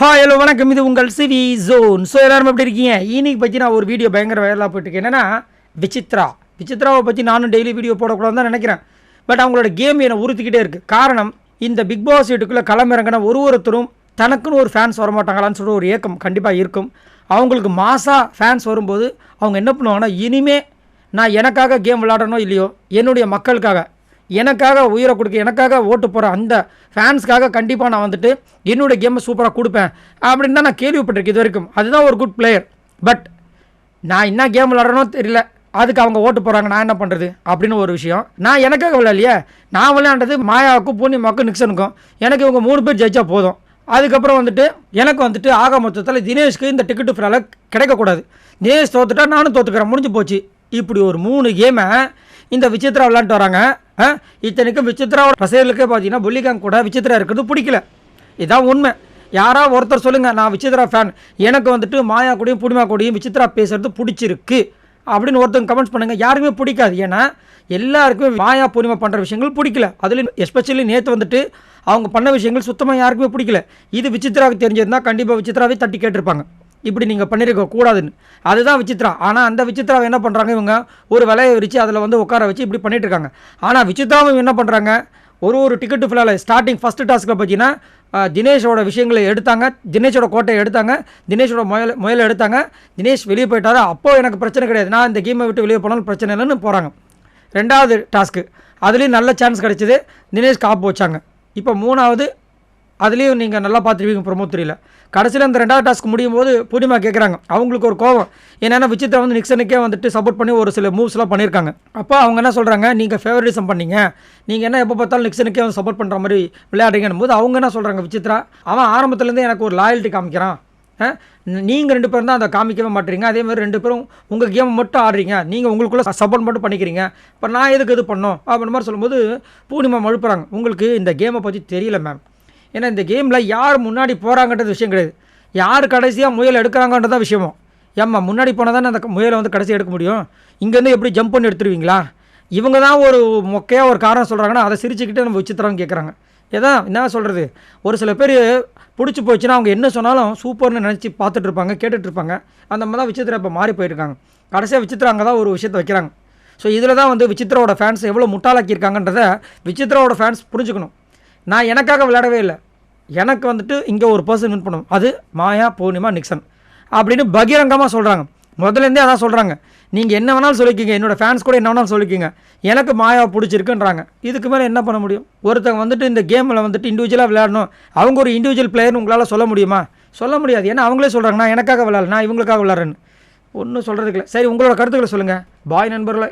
Hi hello வணக்கம். இது உங்கள் சிவி ஜோன் ஸோ எல்லாரும் எப்படி இருக்கீங்க? இன்னைக்கு பற்றி நான் ஒரு வீடியோ பயங்கர வைரலாக போயிட்டுருக்கேன். என்னென்னா விசித்ரா. விசித்ராவை பற்றி நானும் டெய்லி வீடியோ போடக்கூடாதுன்னு தான் நினைக்கிறேன். பட் அவங்களோட கேம் என்னை உறுத்திக்கிட்டே இருக்குது காரணம் இந்த பிக் பாஸ் வீட்டுக்குள்ளே களமிறங்கின ஒரு ஒருத்தரும் தனக்குன்னு ஒரு ஃபேன்ஸ் வரமாட்டாங்களான்னு சொல்லிட்டு ஒரு ஏக்கம் கண்டிப்பாக இருக்கும். அவங்களுக்கு மாசாக ஃபேன்ஸ் வரும்போது அவங்க என்ன பண்ணுவாங்கன்னா இனிமே நான் எனக்காக கேம் விளாடணும் இல்லையோ? என்னுடைய மக்களுக்காக. எனக்காக உயிரை கொடுக்க எனக்காக ஓட்டு போகிற அந்த ஃபேன்ஸ்க்காக கண்டிப்பாக நான் வந்துட்டு என்னோடய கேமை சூப்பராக கொடுப்பேன் அப்படின்னு தான் நான் கேள்விப்பட்டிருக்கேன் இது வரைக்கும். அதுதான் ஒரு குட் பிளேயர் பட் நான் என்ன கேம் விளாட்றனோ தெரியல. அதுக்கு அவங்க ஓட்டு போகிறாங்க நான் என்ன பண்ணுறது அப்படின்னு ஒரு விஷயம். நான் எனக்காக விளையாடலையே. நான் விளையாண்டது மாயாவுக்கும் பூர்ணிமாவுக்கும் நிக்சனுக்கும். எனக்கு இவங்க மூணு பேர் ஜெயிச்சா போதும். அதுக்கப்புறம் வந்துட்டு எனக்கு வந்துட்டு ஆக மொத்தத்தில் தினேஷ்க்கு இந்த டிக்கெட்டு ஃபிரால கிடைக்கக்கூடாது. தினேஷ் தோத்துட்டா நானும் தோத்துக்கிறேன் முடிஞ்சு போச்சு. இப்படி ஒரு மூணு கேமை இந்த விசித்ரா விளாண்டு வராங்க. இத்தனைக்கும் விசித்ரா ரசிகர்களுக்கே பார்த்தீங்கன்னா புள்ளிகாங் கூட விசித்ரா இருக்கிறது பிடிக்கல. இதான் உண்மை. யாரா ஒருத்தர் சொல்லுங்கள் நான் விசித்ரா ஃபேன் எனக்கு வந்துட்டு மாயா கூடயும் புடிமா கூடயும் விசித்ரா பேசுகிறது பிடிச்சிருக்கு. அப்படின்னு ஒருத்தங்க கமெண்ட்ஸ் பண்ணுங்கள் யாருமே பிடிக்காது. ஏன்னா எல்லாருக்குமே மாயா பூர்ணிமா பண்ணுற விஷயங்கள் பிடிக்கல. அதுலேயும் எஸ்பெஷலி நேற்று வந்துட்டு அவங்க பண்ண விஷயங்கள் சுத்தமாக யாருக்குமே பிடிக்கல. இது விசித்ராவுக்கு தெரிஞ்சிருந்தால் கண்டிப்பாக விசித்ராவே தட்டி கேட்டிருப்பாங்க. இப்படி நீங்கள் பண்ணியிருக்க கூடாதுன்னு. அதுதான் விசித்ரா ஆனால் அந்த விசித்ராவை என்ன பண்ணுறாங்க இவங்க? ஒரு விலையை விரித்து அதில் வந்து உட்கார வச்சு இப்படி பண்ணிகிட்ருக்காங்க இருக்காங்க. ஆனால் விசித்ராவும் என்ன பண்ணுறாங்க ஒரு ஒரு டிக்கெட்டு ஃபுல்லாக ஸ்டார்டிங் ஃபஸ்ட்டு டாஸ்க்கில் பார்த்தீங்கன்னா தினேஷோட விஷயங்களை எடுத்தாங்க. தினேஷோட கோட்டையை எடுத்தாங்க. தினேஷோட முயல் முயலை எடுத்தாங்க. தினேஷ் வெளியே போயிட்டாரு. அப்போ எனக்கு பிரச்சனை கிடையாது. நான் இந்த கேமை விட்டு வெளியே போனாலும் பிரச்சனை இல்லைன்னு போகிறாங்க ரெண்டாவது டாஸ்க்கு அதுலேயும் நல்ல சான்ஸ் கிடைச்சிது. தினேஷ் காப்பு வச்சாங்க. இப்போ மூணாவது அதுலேயும் நீங்கள் நல்லா பார்த்துருவீங்க ப்ரொமோ கடைசியில் அந்த ரெண்டாவது டாஸ்க் முடியும் போது பூர்ணிமா கேட்குறாங்க அவங்களுக்கு ஒரு கோவம். என்னென்னா விசித்ரா வந்து நிக்சனுக்கே வந்துட்டு சப்போர்ட் பண்ணி ஒரு சில மூவ்ஸ்லாம் பண்ணியிருக்காங்க அப்போ அவங்க என்ன சொல்கிறாங்க நீங்கள் ஃபேவரிசம் பண்ணீங்க. நீங்கள் என்ன எப்போ பார்த்தாலும் நிக்சனுக்கே வந்து சப்போர்ட் பண்ணுற மாதிரி விளையாடுறீங்கன்னு போது அவங்க என்ன சொல்கிறாங்க விசித்ரா அவன் ஆரம்பத்துலேருந்தே எனக்கு ஒரு லாயல்ட்டி காமிக்கிறான். நீங்கள் ரெண்டு பேரும் தான் அதை காமிக்கவே மாட்டீங்க. அதே மாதிரி ரெண்டு பேரும் உங்கள் கேம் மட்டும் ஆடுறீங்க. நீங்கள் உங்களுக்குள்ளே சப்போர்ட் மட்டும் பண்ணிக்கிறீங்க. இப்போ நான் எதுக்கு இது பண்ணோம்? அப்படின்ற மாதிரி சொல்லும்போது பூர்ணிமா மழுப்புறாங்க. உங்களுக்கு இந்த கேமை பற்றி தெரியல மேம் ஏன்னா இந்த கேமில் யார் முன்னாடி போகிறாங்கன்றது விஷயம் கிடையாது. யார் கடைசியாக முயல் எடுக்கிறாங்கன்றது தான் விஷயமும் ஏம்மா முன்னாடி போனால் தானே அந்த முயலை வந்து கடைசி எடுக்க முடியும்? இங்கேருந்து எப்படி ஜம்ப் பண்ணி எடுத்துருவீங்களா? இவங்க தான் ஒரு மொக்கையாக ஒரு காரணம் சொல்கிறாங்கன்னா அதை சிரிச்சுக்கிட்டு நம்ம விசித்திரம் கேட்குறாங்க ஏதான் என்ன சொல்கிறது ஒரு சில பேர் பிடிச்சி போச்சுன்னா அவங்க என்ன சொன்னாலும் சூப்பர்னு நினச்சி பார்த்துட்டு இருப்பாங்க இருப்பாங்க அந்த மாதிரி தான் விசித்திரா இப்போ மாறி போயிருக்காங்க. கடைசியாக விசித்திரா அங்கே தான் ஒரு விஷயத்தை வைக்கிறாங்க. ஸோ இதில் தான் வந்து விசித்ராவோட ஃபேன்ஸ் எவ்வளோ முட்டாளாக்கியிருக்காங்கன்றத விசித்ராவோட ஃபேன்ஸ் புரிஞ்சுக்கணும். நான் எனக்காக விளையாடவே இல்லை. எனக்கு வந்துட்டு இங்கே ஒரு பர்சன் வின் பண்ணும் அது மாயா பூர்ணிமா நிக்சன் அப்படின்னு பகிரங்கமாக சொல்கிறாங்க முதலேருந்தே அதான் சொல்கிறாங்க நீங்கள் என்ன வேணாலும் சொல்லிக்கிங்க. என்னோடய ஃபேன்ஸ் கூட என்ன வேணாலும் சொல்லிக்கிங்க. எனக்கு மாயா பிடிச்சிருக்குன்றாங்க. இதுக்கு மேலே என்ன பண்ண முடியும்? ஒருத்தங்க வந்துட்டு இந்த கேமில் வந்துட்டு இண்டிவிஜுவலாக விளையாடணும். அவங்க ஒரு இண்டிவிஜுவல் பிளேயர்னு உங்களால் சொல்ல முடியுமா? சொல்ல முடியாது. ஏன்னா அவங்களே சொல்கிறாங்க நான் எனக்காக விளையாடல நான் இவங்களுக்காக விளாட்றேன்னு ஒன்றும் சொல்கிறதுக்கு இல்லை. சரி உங்களோட கருத்துக்களை சொல்லுங்கள் பாய் நண்பர்களை.